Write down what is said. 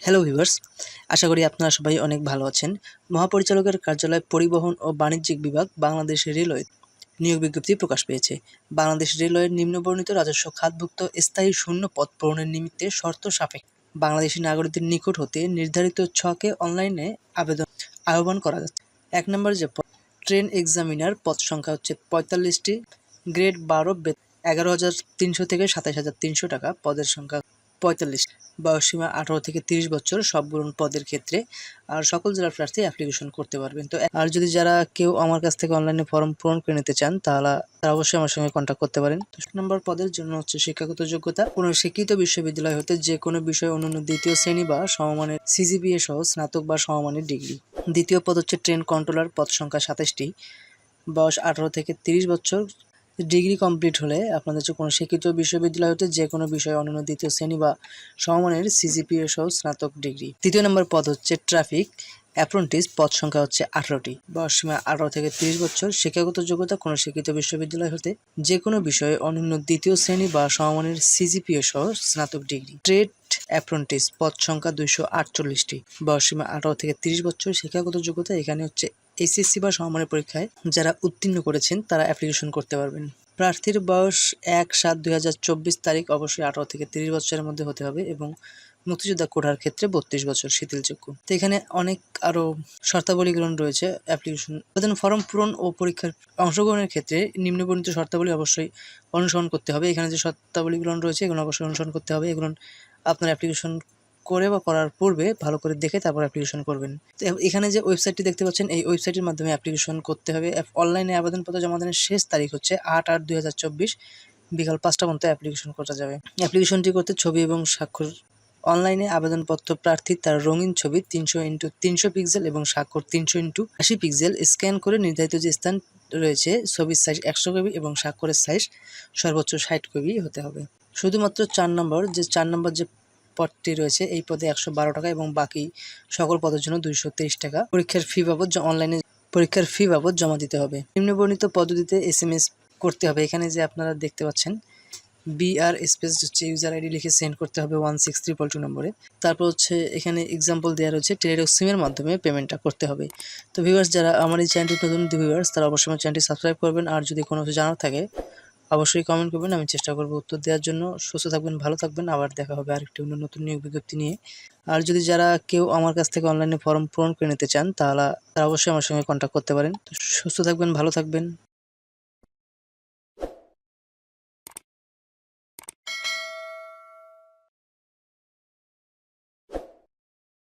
Hello viewers আশা করি আপনারা সবাই অনেক ভালো আছেন। মহাপরিচালকের কার্যালয় পরিবহন ও বাণিজ্যিক বিভাগ বাংলাদেশ রেলওয়ে নিয়োগ বিজ্ঞপ্তি প্রকাশ পেয়েছে। বাংলাদেশ রেলওয়ের নিম্নবর্ণিত রাজস্ব খাতভুক্ত স্থায়ী শূন্য পদ পূরণের নিমিত্তে শর্ত সাপেক্ষ। বাংলাদেশি নাগরিকদের নিকট হতে নির্ধারিত ছকে অনলাইনে আবেদন আহ্বান করা যাচ্ছে। এক নম্বর যে ট্রেন এক্সামিনার পদ সংখ্যা হচ্ছে পঁয়তাল্লিশটি। গ্রেড বারো এগারো হাজার তিনশো থেকে সাতাশ হাজার তিনশো টাকা। পদের সংখ্যা পঁয়তাল্লিশ। বয়সসীমা আঠারো থেকে তিরিশ বছর, সব সবগুলো পদের ক্ষেত্রে। আর সকল জেলার প্রার্থী অ্যাপ্লিকেশন করতে পারবেন। তো আর যদি যারা কেউ আমার কাছ থেকে অনলাইনে ফর্ম পূরণ করে নিতে চান, তাহলে তারা অবশ্যই আমার সঙ্গে কন্ট্যাক্ট করতে পারেন। নম্বর পদের জন্য হচ্ছে শিক্ষাগত যোগ্যতা। কোনো শিক্ষিত বিশ্ববিদ্যালয় হতে যে কোনো বিষয়ে অন্যান্য দ্বিতীয় শ্রেণি বা সমমানের সিজিপিএ সহ স্নাতক বা সমমানের ডিগ্রি। দ্বিতীয় পদ হচ্ছে ট্রেন কন্ট্রোলার পদ সংখ্যা সাতাশটি। বয়স আঠারো থেকে তিরিশ বছর ডিগ্রি কমপ্লিট হলে আপনাদের কোনো শিক্ষিত বিশ্ববিদ্যালয় হতে যে কোনো বিষয়ে অন্যান্য দ্বিতীয় শ্রেণি বা সমমানের সিজিপিএ সহ স্নাতক ডিগ্রি। তৃতীয় নম্বর পদ হচ্ছে ট্রাফিক। অ্যাপ্রন্টিস পদ সংখ্যা হচ্ছে আঠারোটি। বয়সসীমা আঠারো থেকে তিরিশ বছর। শিক্ষাগত যোগ্যতা কোনো শিক্ষিত বিশ্ববিদ্যালয় হতে যে কোনো বিষয়ে অন্যান্য দ্বিতীয় শ্রেণি বা সমমানের সিজিপিএ সহ স্নাতক ডিগ্রি। ট্রেড অ্যাপ্রন্টিস পদ সংখ্যা দুইশো আটচল্লিশটি। বয়সসীমা আঠারো থেকে তিরিশ বছর। শিক্ষাগত যোগ্যতা এখানে হচ্ছে এইচএসসি বা সমমানের পরীক্ষায় যারা উত্তীর্ণ করেছেন, তারা অ্যাপ্লিকেশন করতে পারবেন। প্রার্থীর বয়স এক সাত দুই তারিখ, অবশ্যই আঠারো থেকে তিরিশ বছরের মধ্যে হতে হবে এবং মুক্তিযোদ্ধা কোটার ক্ষেত্রে বত্রিশ বছর শিথিলযোগ্য। তো এখানে অনেক আরও শর্তাবলীকরণ রয়েছে অ্যাপ্লিকেশন আবেদন ফর্ম পূরণ ও পরীক্ষার অংশগ্রহণের ক্ষেত্রে নিম্নবর্ণিত শর্তাবলী অবশ্যই অনুসরণ করতে হবে। এখানে যে শর্তাবলীগুলো রয়েছে, এগুলো অবশ্যই অনুসরণ করতে হবে। এগুলো আপনার অ্যাপ্লিকেশন করে বা করার পূর্বে ভালো করে দেখে তারপর অ্যাপ্লিকেশন করবেন। এখানে যে ওয়েবসাইটটি দেখতে পাচ্ছেন, এই ওয়েবসাইটের মাধ্যমে অ্যাপ্লিকেশন করতে হবে। অনলাইনে আবেদনপত্র জমা দানের শেষ তারিখ হচ্ছে আট আট দুই বিকাল পাঁচটা পর্যন্ত অ্যাপ্লিকেশন করা যাবে। অ্যাপ্লিকেশনটি করতে ছবি এবং স্বাক্ষর অনলাইনে আবেদনপত্র প্রার্থী তার রঙিন ছবি তিনশো ইন্টু তিনশো পিক্সেল এবং স্বাক্ষর তিনশো ইন্টু আশি পিক্সেল স্ক্যান করে নির্ধারিত যে স্থান রয়েছে, ছবির সাইজ একশো কবি এবং স্বাক্ষরের সাইজ সর্বোচ্চ ষাট কবি হতে হবে। শুধুমাত্র চার নম্বর, যে চার নম্বর যে পদটি রয়েছে। এই পদে একশো বারো টাকা এবং বাকি সকল পদের জন্য দুইশো তেইশ টাকা। পরীক্ষার ফি বাবদ অনলাইনে পরীক্ষার ফি বাবদ জমা দিতে হবে। নিম্নবর্ণিত পদ্ধতিতে এস করতে হবে। এখানে যে আপনারা দেখতে পাচ্ছেন বিআর স্পেস হচ্ছে ইউজার আইডি লিখে সেন্ড করতে হবে ওয়ান সিক্স ট্রিপল টু নম্বরে। তারপর হচ্ছে এখানে এক্সাম্পল দেওয়া রয়েছে টেলিডক সিমের মাধ্যমে পেমেন্টটা করতে হবে। তো ভিউয়ার্স যারা আমার এই চ্যানেলটি নতুন ভিউয়ার্স তারা অবশ্যই আমার চ্যানেলটি সাবস্ক্রাইব করবেন। আর যদি কোনো কিছু জানার থাকে অবশ্যই কমেন্ট করবেন। আমি চেষ্টা করব উত্তর দেওয়ার জন্য। সুস্থ থাকবেন, ভালো থাকবেন। আবার দেখা হবে আরেকটি অন্য নতুন নিয়োগ বিজ্ঞপ্তি নিয়ে। আর যদি যারা কেউ আমার কাছ থেকে অনলাইনে ফর্ম পূরণ করে নিতে চান, তাহলে তারা অবশ্যই আমার সঙ্গে কন্ট্যাক্ট করতে পারেন। সুস্থ থাকবেন, ভালো থাকবেন।